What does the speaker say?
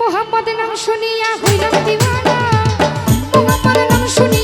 মোহাম্মদ নাম শুনিয়া হইলাম দিওয়ানা। মোহাম্মদ নাম শুনিয়া